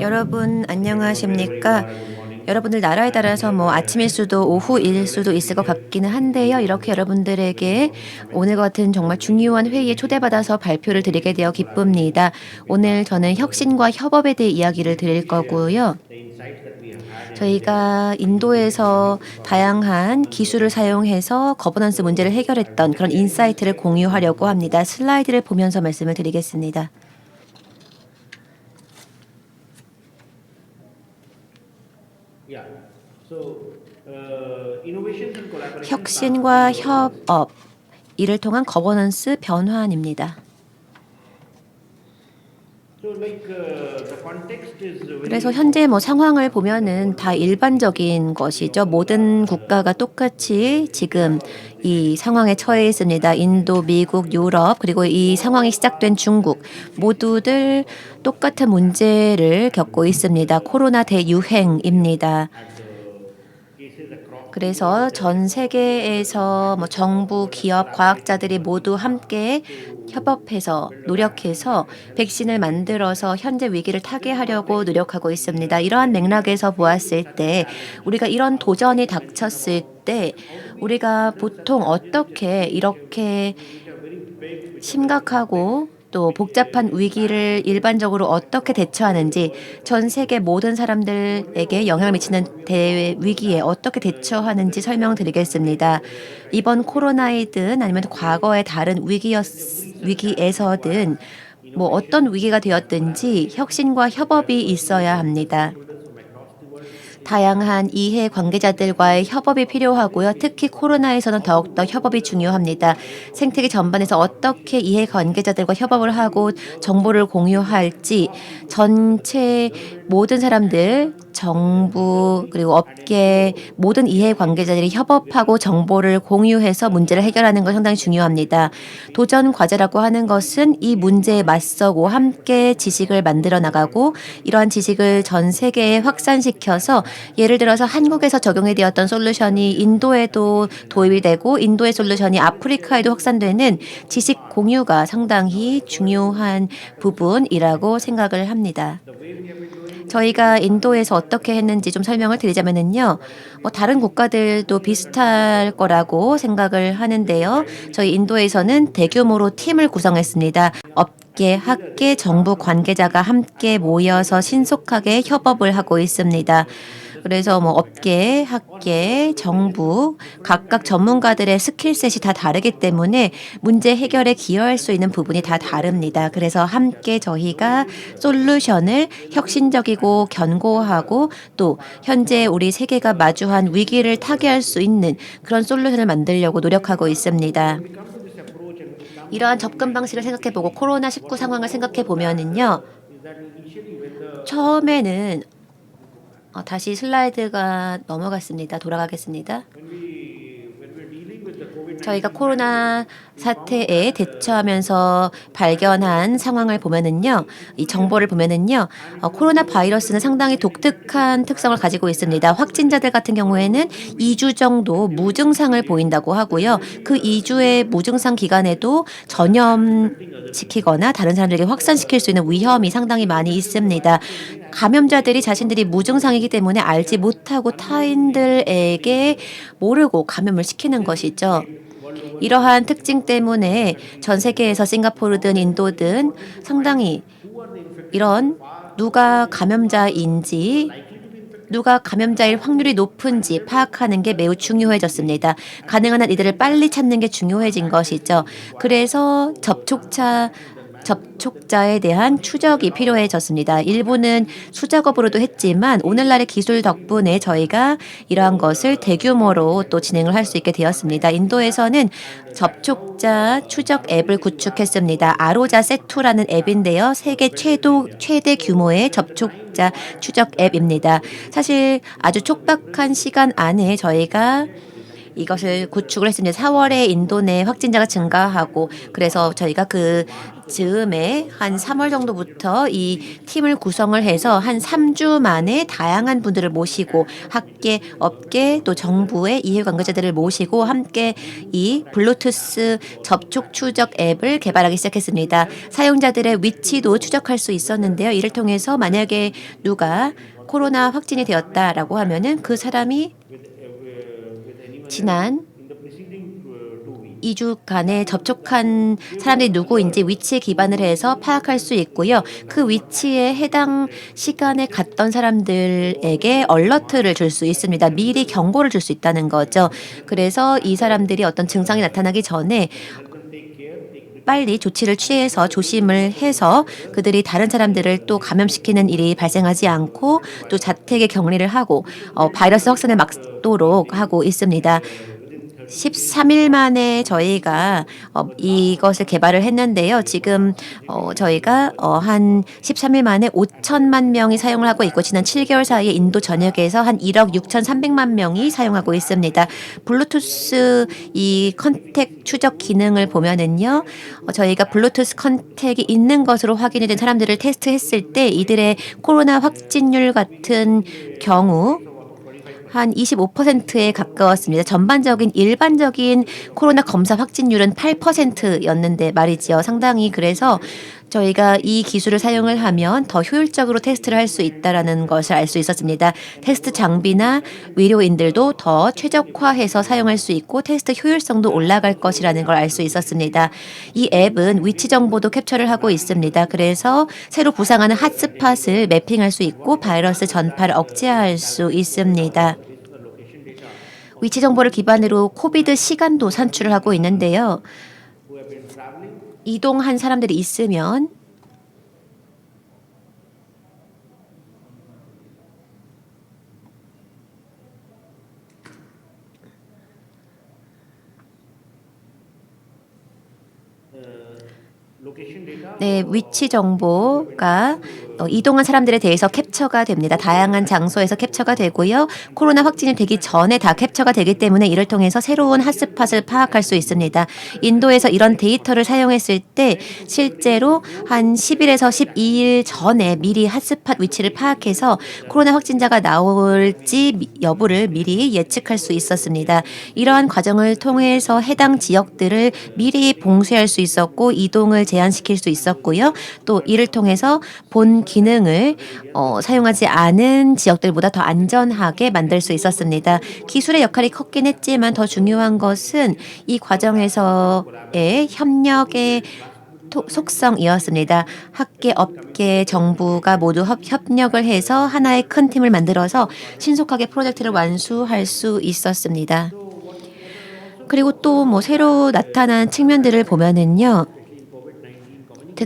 여러분 안녕하십니까? 여러분들 나라에 따라서 뭐 아침일 수도 오후일 수도 있을 것 같기는 한데요. 이렇게 여러분들에게 오늘 같은 정말 중요한 회의에 초대받아서 발표를 드리게 되어 기쁩니다. 오늘 저는 혁신과 협업에 대해 이야기를 드릴 거고요. 저희가 인도에서 다양한 기술을 사용해서 거버넌스 문제를 해결했던 그런 인사이트를 공유하려고 합니다. 슬라이드를 보면서 말씀을 드리겠습니다. 혁신과 협업 이를 통한 거버넌스 like uh, 그래서 현재 뭐 상황을 보면은 다 일반적인 것이죠. 모든 국가가 똑같이 지금 이 상황에 처해 있습니다. 인도, 미국, 유럽 그리고 이 상황이 시작된 중국 모두들 똑같은 문제를 겪고 있습니다. 코로나 대유행입니다. 그래서 전 세계에서 뭐 정부, 기업, 과학자들이 모두 함께 협업해서 노력해서 백신을 만들어서 현재 위기를 타개하려고 노력하고 있습니다. 이러한 맥락에서 보았을 때 우리가 이런 도전이 닥쳤을 때 우리가 보통 어떻게 이렇게 심각하고 또 복잡한 위기를 일반적으로 어떻게 대처하는지 전 세계 모든 사람들에게 영향을 미치는 대 위기에 어떻게 대처하는지 설명드리겠습니다. 이번 코로나이든 아니면 과거의 다른 위기였 위기에서든 뭐 어떤 위기가 되었든지 혁신과 협업이 있어야 합니다. 다양한 이해 관계자들과의 협업이 필요하고요. 특히 코로나에서는 더욱더 협업이 중요합니다. 생태계 전반에서 어떻게 이해 관계자들과 협업을 하고 정보를 공유할지 전체 모든 사람들, 정부 그리고 업계 모든 이해 관계자들이 협업하고 정보를 공유해서 문제를 해결하는 것 상당히 중요합니다. 도전 과제라고 하는 것은 이 문제에 맞서고 함께 지식을 만들어 나가고 이러한 지식을 전 세계에 확산시켜서 예를 들어서 한국에서 적용이 되었던 솔루션이 인도에도 도입이 되고 인도의 솔루션이 아프리카에도 확산되는 지식 공유가 상당히 중요한 부분이라고 생각을 합니다. 저희가 인도에서 어떻게 했는지 좀 설명을 드리자면은요. 뭐 다른 국가들도 비슷할 거라고 생각을 하는데요. 저희 인도에서는 대규모로 팀을 구성했습니다. 업계, 학계, 정부 관계자가 함께 모여서 신속하게 협업을 하고 있습니다. 그래서 뭐 업계, 학계, 정부 각각 전문가들의 스킬셋이 다 다르기 때문에 문제 해결에 기여할 수 있는 부분이 다 다릅니다. 그래서 함께 저희가 솔루션을 혁신적이고 견고하고 또 현재 우리 세계가 마주한 위기를 타개할 수 있는 그런 솔루션을 만들려고 노력하고 있습니다. 이러한 접근 방식을 생각해 보고 코로나 19 상황을 생각해 보면은요. 처음에는 어, 다시 슬라이드가 넘어갔습니다. 돌아가겠습니다. 저희가 코로나 사태에 대처하면서 발견한 상황을 보면은요, 이 정보를 보면은요, 어, 코로나 바이러스는 상당히 독특한 특성을 가지고 있습니다. 확진자들 같은 경우에는 2주 정도 무증상을 보인다고 하고요. 그 2주의 무증상 기간에도 전염시키거나 다른 사람들에게 확산시킬 수 있는 위험이 상당히 많이 있습니다. 감염자들이 자신들이 무증상이기 때문에 알지 못하고 타인들에게 모르고 감염을 시키는 것이죠. 이러한 특징 때문에 전 세계에서 싱가포르든 인도든 상당히 이런 누가 감염자인지 누가 감염자일 확률이 높은지 파악하는 게 매우 중요해졌습니다. 가능한 한 이들을 빨리 찾는 게 중요해진 것이죠. 그래서 접촉자 접촉자에 대한 추적이 필요해졌습니다. 일부는 수작업으로도 했지만 오늘날의 기술 덕분에 저희가 이러한 것을 대규모로 또 진행을 할 수 있게 되었습니다. 인도에서는 접촉자 추적 앱을 구축했습니다. 아로자 세투라는 앱인데요. 세계 최도 최대 규모의 접촉자 추적 앱입니다. 사실 아주 촉박한 시간 안에 저희가 이것을 구축을 했습니다. 4월에 인도 내 확진자가 증가하고 그래서 저희가 그 즈음에 한 3월 정도부터 이 팀을 구성을 해서 한 3주 만에 다양한 분들을 모시고 학계, 업계 또 정부의 이해 관계자들을 모시고 함께 이 블루투스 접촉 추적 앱을 개발하기 시작했습니다. 사용자들의 위치도 추적할 수 있었는데요. 이를 통해서 만약에 누가 코로나 확진이 되었다라고 하면은 그 사람이 지난 2주간에 접촉한 사람들이 누구인지 위치에 기반을 해서 파악할 수 있고요. 그 위치에 해당 시간에 갔던 사람들에게 얼러트를 줄 수 있습니다. 미리 경고를 줄 수 있다는 거죠. 그래서 이 사람들이 어떤 증상이 나타나기 전에 빨리 조치를 취해서 조심을 해서 그들이 다른 사람들을 또 감염시키는 일이 발생하지 않고 또 자택에 격리를 하고 어, 바이러스 확산을 막도록 하고 있습니다. 13일 만에 저희가 어, 이것을 개발을 했는데요. 지금 어, 저희가 어, 한 13일 만에 5천만 명이 사용을 하고 있고 지난 7개월 사이에 인도 전역에서 한 1억 6,300만 명이 사용하고 있습니다. 블루투스 이 컨택 추적 기능을 보면은요. 어, 저희가 블루투스 컨택이 있는 것으로 확인이 된 사람들을 테스트했을 때 이들의 코로나 확진율 같은 경우 한 25%에 가까웠습니다. 전반적인 일반적인 코로나 검사 확진율은 8%였는데 말이지요. 상당히 그래서 저희가 이 기술을 사용을 하면 더 효율적으로 테스트를 할 수 있다라는 것을 알 수 있었습니다. 테스트 장비나 의료인들도 더 최적화해서 사용할 수 있고 테스트 효율성도 올라갈 것이라는 걸 알 수 있었습니다. 이 앱은 위치 정보도 캡처를 하고 있습니다. 그래서 새로 부상하는 핫스팟을 매핑할 수 있고 바이러스 전파를 억제할 수 있습니다. 위치 정보를 기반으로 코비드 시간도 산출을 하고 있는데요. 이동한 사람들이 있으면 data 네, 위치 정보가 어, 이동한 사람들에 대해서 캡처가 됩니다. 다양한 장소에서 캡처가 되고요. 코로나 확진이 되기 전에 다 캡처가 되기 때문에 이를 통해서 새로운 핫스팟을 파악할 수 있습니다. 인도에서 이런 데이터를 사용했을 때 실제로 한 10일에서 12일 전에 미리 핫스팟 위치를 파악해서 코로나 확진자가 나올지 미- 여부를 미리 예측할 수 있었습니다. 이러한 과정을 통해서 해당 지역들을 미리 봉쇄할 수 있었고 이동을 제한시킬 수 있었고요. 또 이를 통해서 본 기능을 어, 사용하지 않은 지역들보다 더 안전하게 만들 수 있었습니다. 기술의 역할이 컸긴 했지만 더 중요한 것은 이 과정에서의 협력의 토- 속성이었습니다. 학계, 업계, 정부가 모두 협, 협력을 해서 하나의 큰 팀을 만들어서 신속하게 프로젝트를 완수할 수 있었습니다. 그리고 또 뭐 새로 나타난 측면들을 보면은요.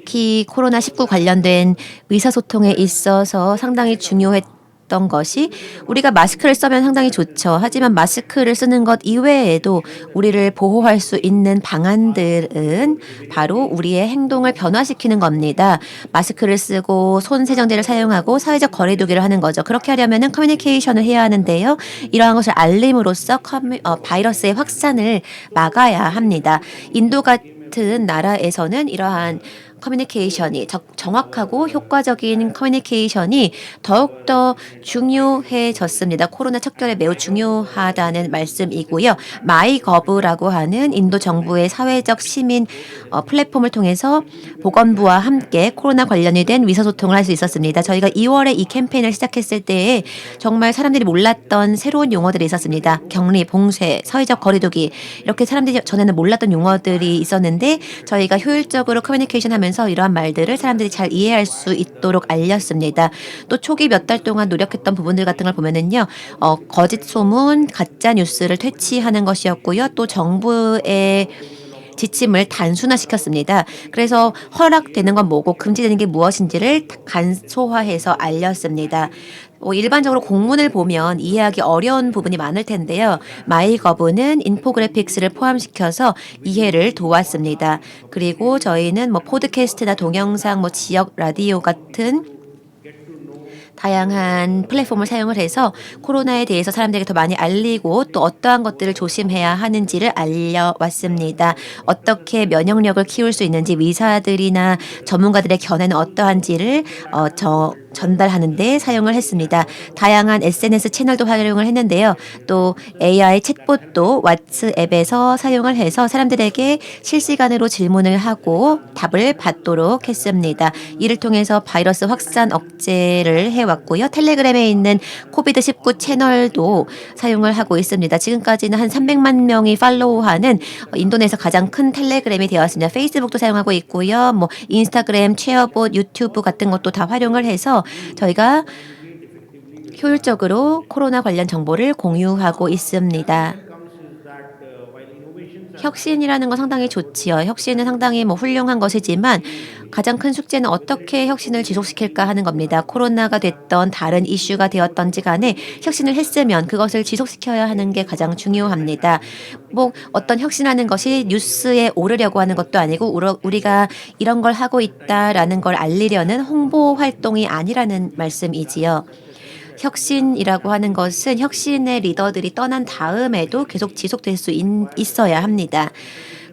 특히 코로나19 관련된 의사소통에 있어서 상당히 중요했던 것이 우리가 마스크를 쓰면 상당히 좋죠. 하지만 마스크를 쓰는 것 이외에도 우리를 보호할 수 있는 방안들은 바로 우리의 행동을 변화시키는 겁니다. 마스크를 쓰고 손 세정제를 사용하고 사회적 거리두기를 하는 거죠. 그렇게 하려면은 커뮤니케이션을 해야 하는데요. 이러한 것을 알림으로써 커뮤- 어, 바이러스의 확산을 막아야 합니다. 인도 같은 나라에서는 이러한 커뮤니케이션이 적- 정확하고 효과적인 커뮤니케이션이 더욱더 중요해졌습니다. 코로나 척결에 매우 중요하다는 말씀이고요. 마이거브라고 하는 인도 정부의 사회적 시민 어, 플랫폼을 통해서 보건부와 함께 코로나 관련이 된 의사소통을 할 수 있었습니다. 저희가 2월에 이 캠페인을 시작했을 때에 정말 사람들이 몰랐던 새로운 용어들이 있었습니다. 격리, 봉쇄, 사회적 거리두기 이렇게 사람들이 전에는 몰랐던 용어들이 있었는데 저희가 효율적으로 커뮤니케이션 하면서 이러한 말들을 사람들이 잘 이해할 수 있도록 알렸습니다. 또 초기 몇 달 동안 노력했던 부분들 같은 걸 보면은요, 어, 거짓 소문, 가짜 뉴스를 퇴치하는 것이었고요. 또 정부의 지침을 단순화시켰습니다. 그래서 허락되는 건 뭐고 금지되는 게 무엇인지를 간소화해서 알렸습니다. 어, 일반적으로 공문을 보면 이해하기 어려운 부분이 많을 텐데요. 마이거브는 인포그래픽스를 포함시켜서 이해를 도왔습니다. 그리고 저희는 뭐 포드캐스트나 동영상, 뭐 지역 라디오 같은 다양한 플랫폼을 사용을 해서 코로나에 대해서 사람들에게 더 많이 알리고 또 어떠한 것들을 조심해야 하는지를 알려왔습니다. 어떻게 면역력을 키울 수 있는지 의사들이나 전문가들의 견해는 어떠한지를 어, 저, 전달하는 데 사용을 했습니다. 다양한 SNS 채널도 활용을 했는데요. 또 AI 챗봇도 왓츠앱에서 사용을 해서 사람들에게 실시간으로 질문을 하고 답을 받도록 했습니다. 이를 통해서 바이러스 확산 억제를 해왔고요. 텔레그램에 있는 코비드 19 채널도 사용을 하고 있습니다. 지금까지는 한 300만 명이 팔로우하는 인도네시아 가장 큰 텔레그램이 되었습니다. 페이스북도 사용하고 있고요. 뭐 인스타그램, 쉐어봇, 유튜브 같은 것도 다 활용을 해서 저희가 효율적으로 코로나 관련 정보를 공유하고 있습니다. 혁신이라는 건 상당히 좋지요. 혁신은 상당히 뭐 훌륭한 것이지만 가장 큰 숙제는 어떻게 혁신을 지속시킬까 하는 겁니다. 코로나가 됐던 다른 이슈가 되었던지 간에 혁신을 했으면 그것을 지속시켜야 하는 게 가장 중요합니다. 뭐 어떤 혁신하는 것이 뉴스에 오르려고 하는 것도 아니고 우리가 이런 걸 하고 있다라는 걸 알리려는 홍보 활동이 아니라는 말씀이지요. 혁신이라고 하는 것은 혁신의 리더들이 떠난 다음에도 계속 지속될 수 있, 있어야 합니다.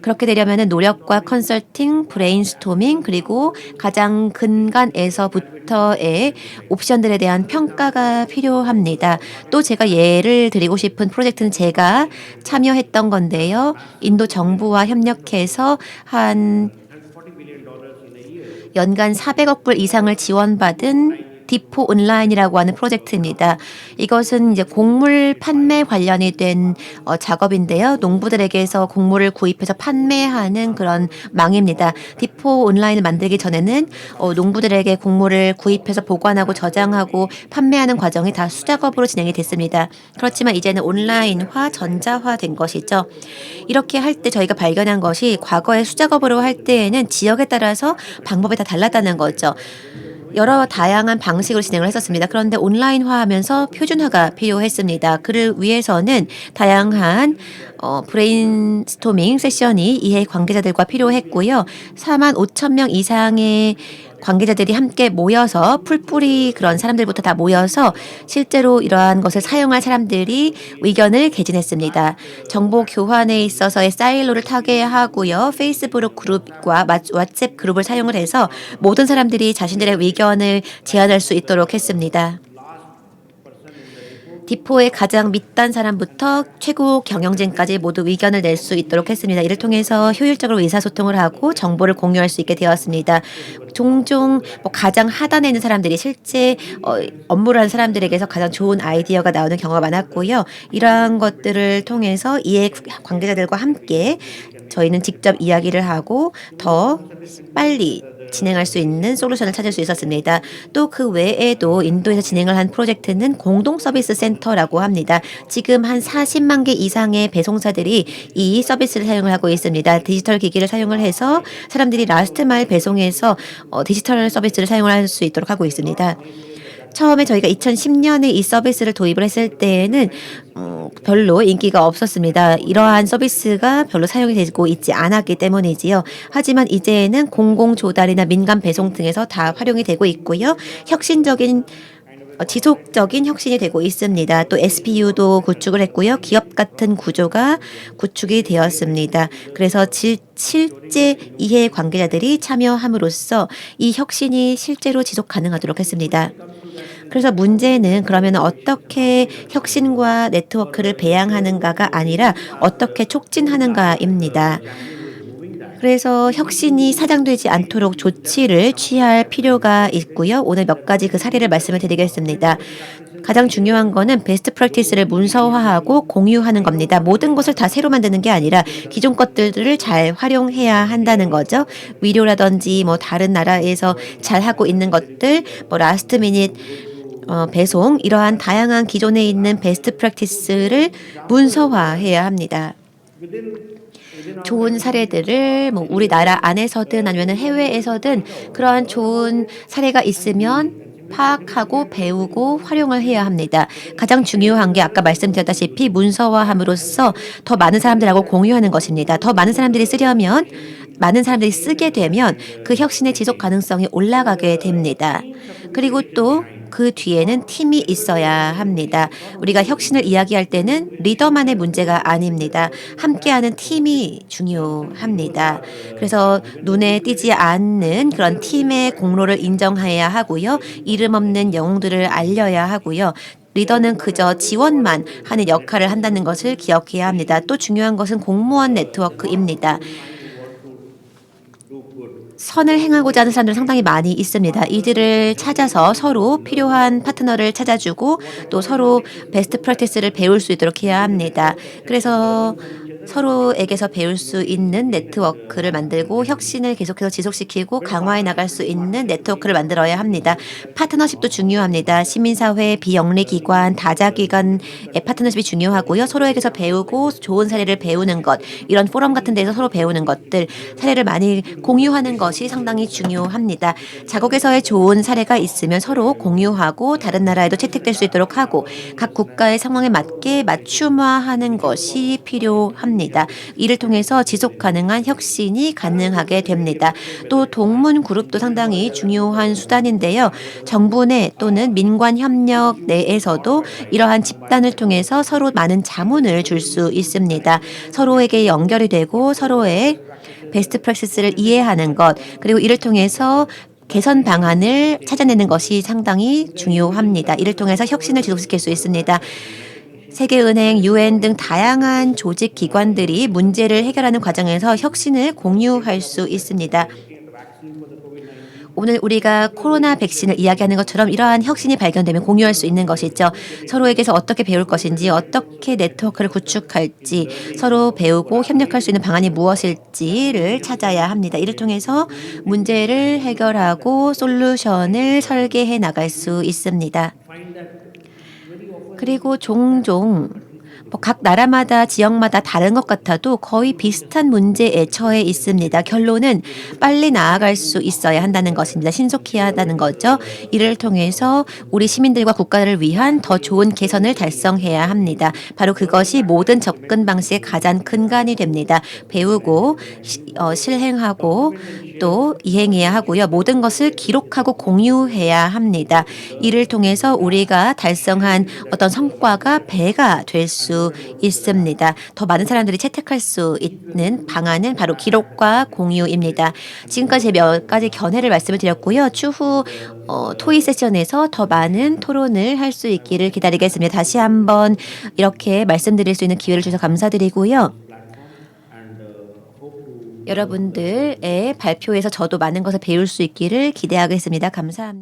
그렇게 되려면 노력과 컨설팅, 브레인스토밍 그리고 가장 근간에서부터의 옵션들에 대한 평가가 필요합니다. 또 제가 예를 드리고 싶은 프로젝트는 제가 참여했던 건데요. 인도 정부와 협력해서 한 $140 billion in a year. 연간 400억 불 이상을 지원받은 디포 온라인이라고 하는 프로젝트입니다. 이것은 이제 곡물 판매 관련이 된 어, 작업인데요. 농부들에게서 곡물을 구입해서 판매하는 그런 망입니다. 디포 온라인을 만들기 전에는 어, 농부들에게 곡물을 구입해서 보관하고 저장하고 판매하는 과정이 다 수작업으로 진행이 됐습니다. 그렇지만 이제는 온라인화, 전자화 된 것이죠. 이렇게 할 때 저희가 발견한 것이 과거에 수작업으로 할 때에는 지역에 따라서 방법이 다 달랐다는 거죠. 여러 다양한 방식으로 진행을 했었습니다. 그런데 온라인화하면서 표준화가 필요했습니다. 그를 위해서는 다양한 어, 브레인스토밍 세션이 이해 관계자들과 필요했고요. 4만 5천 명 이상의 관계자들이 함께 모여서 풀뿌리 그런 사람들부터 다 모여서 실제로 이러한 것을 사용할 사람들이 의견을 개진했습니다. 정보 교환에 있어서의 사일로를 타개하고요. 페이스북 그룹과 왓- 왓츠앱 그룹을 사용을 해서 모든 사람들이 자신들의 의견을 제안할 수 있도록 했습니다. 디포의 가장 밑단 사람부터 최고 경영진까지 모두 의견을 낼 수 있도록 했습니다. 이를 통해서 효율적으로 의사소통을 하고 정보를 공유할 수 있게 되었습니다. 종종 뭐 가장 하단에 있는 사람들이 실제 어, 업무를 하는 사람들에게서 가장 좋은 아이디어가 나오는 경우가 많았고요. 이러한 것들을 통해서 이해 관계자들과 함께 저희는 직접 이야기를 하고 더 빨리 진행할 수 있는 솔루션을 찾을 수 있었습니다. 또 그 외에도 인도에서 진행을 한 프로젝트는 공동 서비스 센터라고 합니다. 지금 한 40만 개 이상의 배송사들이 이 서비스를 사용을 하고 있습니다. 디지털 기기를 사용을 해서 사람들이 라스트 마일 배송에서 어, 디지털 서비스를 사용을 할수 있도록 하고 있습니다. 처음에 저희가 2010년에 이 서비스를 도입을 했을 때에는 음, 별로 인기가 없었습니다. 이러한 서비스가 별로 사용이 되고 있지 않았기 때문이지요. 하지만 이제는 공공 조달이나 민간 배송 등에서 다 활용이 되고 있고요. 혁신적인 어, 지속적인 혁신이 되고 있습니다. 또 SPU도 구축을 했고요. 기업 같은 구조가 구축이 되었습니다. 그래서 질, 실제 이해 관계자들이 참여함으로써 이 혁신이 실제로 지속 가능하도록 했습니다. 그래서 문제는 그러면 어떻게 혁신과 네트워크를 배양하는가가 아니라 어떻게 촉진하는가입니다. 그래서 혁신이 사장되지 않도록 조치를 취할 필요가 있고요. 오늘 몇 가지 그 사례를 말씀을 드리겠습니다. 가장 중요한 거는 베스트 프랙티스를 문서화하고 공유하는 겁니다. 모든 것을 다 새로 만드는 게 아니라 기존 것들을 잘 활용해야 한다는 거죠. 위료라든지 뭐 다른 나라에서 잘 하고 있는 것들, 뭐 라스트 미닛 어, 배송 이러한 다양한 기존에 있는 베스트 프랙티스를 문서화해야 합니다. 좋은 사례들을 뭐 우리나라 안에서든 아니면 해외에서든 그러한 좋은 사례가 있으면 파악하고 배우고 활용을 해야 합니다. 가장 중요한 게 아까 말씀드렸다시피 문서화함으로써 더 많은 사람들하고 공유하는 것입니다. 더 많은 사람들이 쓰려면 많은 사람들이 쓰게 되면 그 혁신의 지속 가능성이 올라가게 됩니다. 그리고 또 그 뒤에는 팀이 있어야 합니다. 우리가 혁신을 이야기할 때는 리더만의 문제가 아닙니다. 함께하는 팀이 중요합니다. 그래서 눈에 띄지 않는 그런 팀의 공로를 인정해야 하고요. 이름 없는 영웅들을 알려야 하고요. 리더는 그저 지원만 하는 역할을 한다는 것을 기억해야 합니다. 또 중요한 것은 공무원 네트워크입니다. 선을 행하고자 하는 사람들 상당히 많이 있습니다. 이들을 찾아서 서로 필요한 파트너를 찾아주고 또 서로 베스트 프랙티스를 배울 수 있도록 해야 합니다. 그래서 서로에게서 배울 수 있는 네트워크를 만들고 혁신을 계속해서 지속시키고 강화해 나갈 수 있는 네트워크를 만들어야 합니다. 파트너십도 중요합니다. 시민사회, 비영리기관, 다자기관의 파트너십이 중요하고요. 서로에게서 배우고 좋은 사례를 배우는 것, 이런 포럼 같은 데서 서로 배우는 것들, 사례를 많이 공유하는 것이 상당히 중요합니다. 자국에서의 좋은 사례가 있으면 서로 공유하고 다른 나라에도 채택될 수 있도록 하고 각 국가의 상황에 맞게 맞춤화하는 것이 필요합니다. 이를 통해서 지속 가능한 혁신이 가능하게 됩니다. 또 동문 그룹도 상당히 중요한 수단인데요. 정부 내 또는 민관 협력 내에서도 이러한 집단을 통해서 서로 많은 자문을 줄 수 있습니다. 서로에게 연결이 되고 서로의 베스트 프랙시스를 이해하는 것 그리고 이를 통해서 개선 방안을 찾아내는 것이 상당히 중요합니다. 이를 통해서 혁신을 지속시킬 수 있습니다. 세계은행, 유엔 등 다양한 조직 기관들이 문제를 해결하는 과정에서 혁신을 공유할 수 있습니다. 오늘 우리가 코로나 백신을 이야기하는 것처럼 이러한 혁신이 발견되면 공유할 수 있는 것이죠. 서로에게서 어떻게 배울 것인지, 어떻게 네트워크를 구축할지, 서로 배우고 협력할 수 있는 방안이 무엇일지를 찾아야 합니다. 이를 통해서 문제를 해결하고 솔루션을 설계해 나갈 수 있습니다. 그리고 종종 뭐 각 나라마다 지역마다 다른 것 같아도 거의 비슷한 문제에 처해 있습니다. 결론은 빨리 나아갈 수 있어야 한다는 것입니다. 신속히 하다는 거죠. 이를 통해서 우리 시민들과 국가를 위한 더 좋은 개선을 달성해야 합니다. 바로 그것이 모든 접근 방식의 가장 근간이 됩니다. 배우고 시- 어, 실행하고 또 이행해야 하고요. 모든 것을 기록하고 공유해야 합니다. 이를 통해서 우리가 달성한 어떤 성과가 배가 될 수 있습니다. 더 많은 사람들이 채택할 수 있는 방안은 바로 기록과 공유입니다. 지금까지 몇 가지 견해를 말씀을 드렸고요. 추후 어, 토의 세션에서 더 많은 토론을 할 수 있기를 기다리겠습니다. 다시 한번 이렇게 말씀드릴 수 있는 기회를 주셔서 감사드리고요. 여러분들의 발표에서 저도 많은 것을 배울 수 있기를 기대하겠습니다. 감사합니다.